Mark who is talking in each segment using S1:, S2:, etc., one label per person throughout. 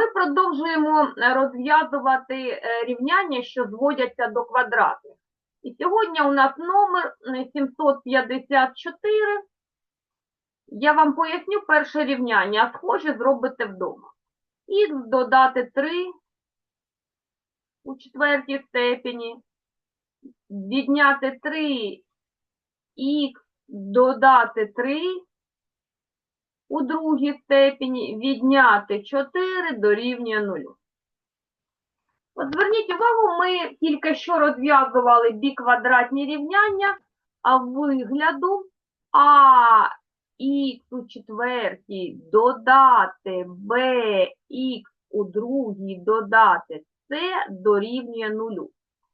S1: Ми продовжуємо е, розв'язувати е, рівняння, що зводяться до квадратів. І сьогодні у нас номер е, 754. Я вам поясню перше рівняння, а схоже зробите вдома. Х додати 3 у четвертій степені, відняти 3 х додати 3 у другій степені, відняти 4 дорівнює 0. От зверніть увагу, ми тільки що розв'язували біквадратні рівняння, а вигляду а х у четвертій додати bx у другій додати c дорівнює 0,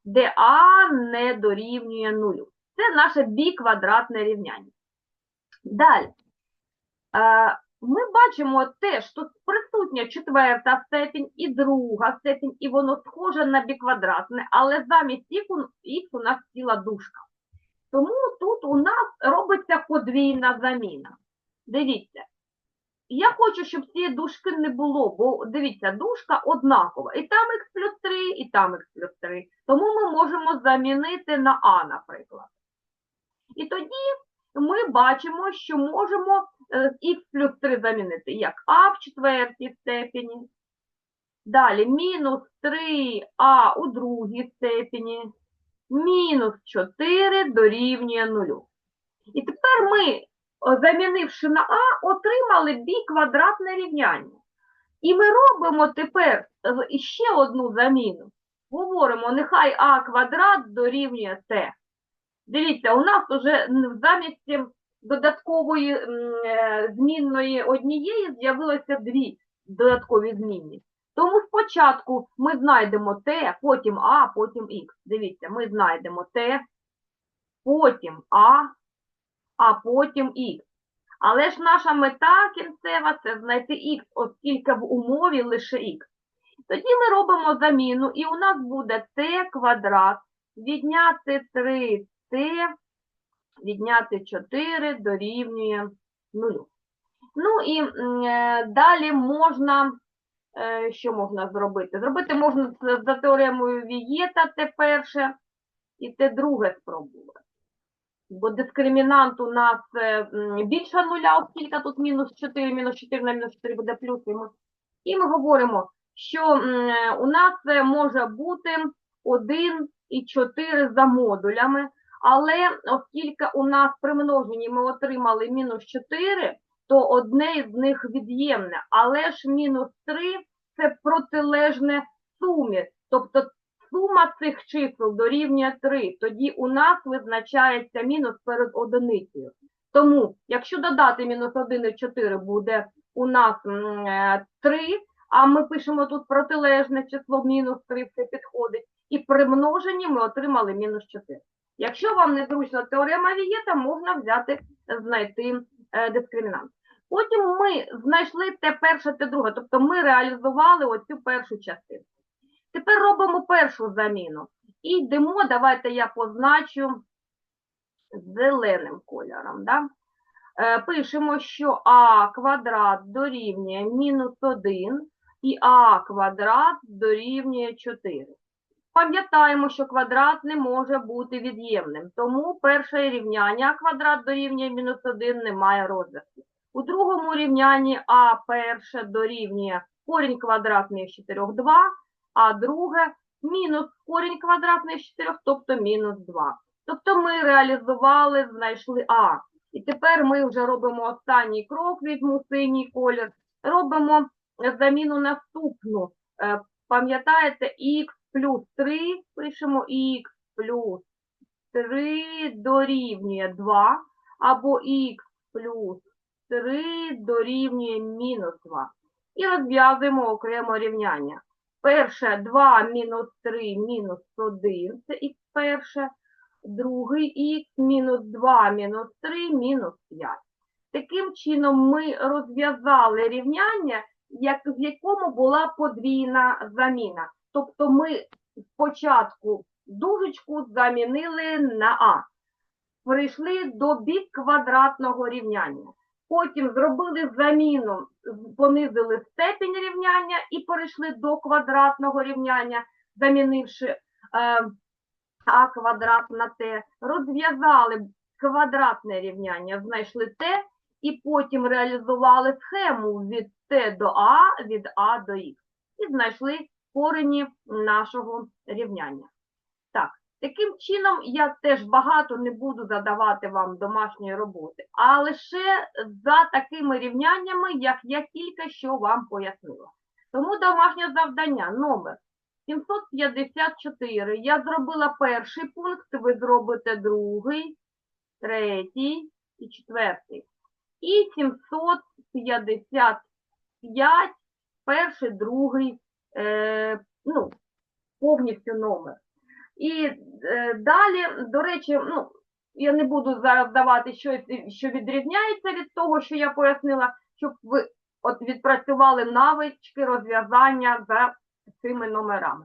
S1: де а не дорівнює 0. Це наше біквадратне рівняння. Далі. Ми бачимо те, що присутня четверта степінь і друга степінь, і воно схоже на біквадратне, але замість у- у нас ціла дужка. Тому тут у нас робиться подвійна заміна. Дивіться. Я хочу, щоб цієї дужки не було, бо дивіться, дужка однакова. І там х плюс 3, і там х плюс 3. Тому ми можемо замінити на а, наприклад. І тоді ми бачимо, що можемо е, х плюс 3 замінити як а в четвертій степені. Далі мінус 3а у другій степені. Мінус 4 дорівнює 0. І тепер ми, замінивши на а, отримали біквадратне рівняння. І ми робимо тепер е, ще одну заміну. Говоримо, нехай а квадрат дорівнює c. Дивіться, у нас вже замість ем, додаткової е, змінної однієї з'явилося дві додаткові змінні. Тому спочатку ми знайдемо t, потім а, потім х. Дивіться, ми знайдемо t, потім а, а потім х. Але ж наша мета кінцева це знайти х, оскільки в умові лише х. Тоді ми робимо заміну, і у нас буде t квадрат відняти 3t, відняти 4 дорівнює 0. Ну і е, далі можна, е, що можна зробити? Зробити можна за теоремою Вієта те перше і те друге спробувати. Бо дискримінант у нас е, більше нуля, оскільки тут мінус 4, мінус 4 на мінус 4 буде плюс. І ми, говоримо, що у нас може бути 1 і 4 за модулями, але оскільки у нас при множенні ми отримали мінус 4, то одне із них від'ємне, але ж мінус 3 – це протилежне сумі, тобто сума цих чисел дорівнює 3, тоді у нас визначається мінус перед одиницею. Тому, якщо додати мінус 1 і 4 буде у нас е, 3, а ми пишемо тут протилежне число мінус 3, це підходить, і при множенні ми отримали мінус 4. Якщо вам не зручно теорема Вієта, можна взяти, знайти е, дискримінант. Потім ми знайшли те перше, те друге, тобто ми реалізували оцю першу частину. Тепер робимо першу заміну. І йдемо, давайте я позначу зеленим кольором. Да? Е, пишемо, що а квадрат дорівнює мінус 1 і а квадрат дорівнює 4. Пам'ятаємо, що квадрат не може бути від'ємним, тому перше рівняння а квадрат дорівнює мінус 1 не має розв'язку. У другому рівнянні а перше дорівнює корінь квадратний з 4 – 2, а друге мінус корінь квадратний з 4, тобто мінус 2. Тобто ми реалізували, знайшли а. І тепер ми вже робимо останній крок, візьму синій колір, робимо заміну наступну. Е, Пам'ятаєте, х плюс 3, пишемо х плюс 3 дорівнює 2, або х плюс 3 дорівнює мінус 2. І розв'язуємо окремо рівняння. Перше 2 мінус 3 мінус 1, це х перше. Другий х мінус 2 мінус 3 мінус 5. Таким чином ми розв'язали рівняння, як, в якому була подвійна заміна. Тобто ми спочатку дужечку замінили на а. Прийшли до бік квадратного рівняння. Потім зробили заміну, понизили степінь рівняння і перейшли до квадратного рівняння, замінивши е, а квадрат на t. Розв'язали квадратне рівняння, знайшли t, і потім реалізували схему від t до a, від a до x. І знайшли корені нашого рівняння. Так, таким чином я теж багато не буду задавати вам домашньої роботи, а лише за такими рівняннями, як я тільки що вам пояснила. Тому домашнє завдання номер 754. Я зробила перший пункт, ви зробите другий, третій і четвертий. І 755, перший, другий, е, ну, повністю номер. І е, далі, до речі, ну, я не буду зараз давати щось, що відрізняється від того, що я пояснила, щоб ви от відпрацювали навички розв'язання за цими номерами.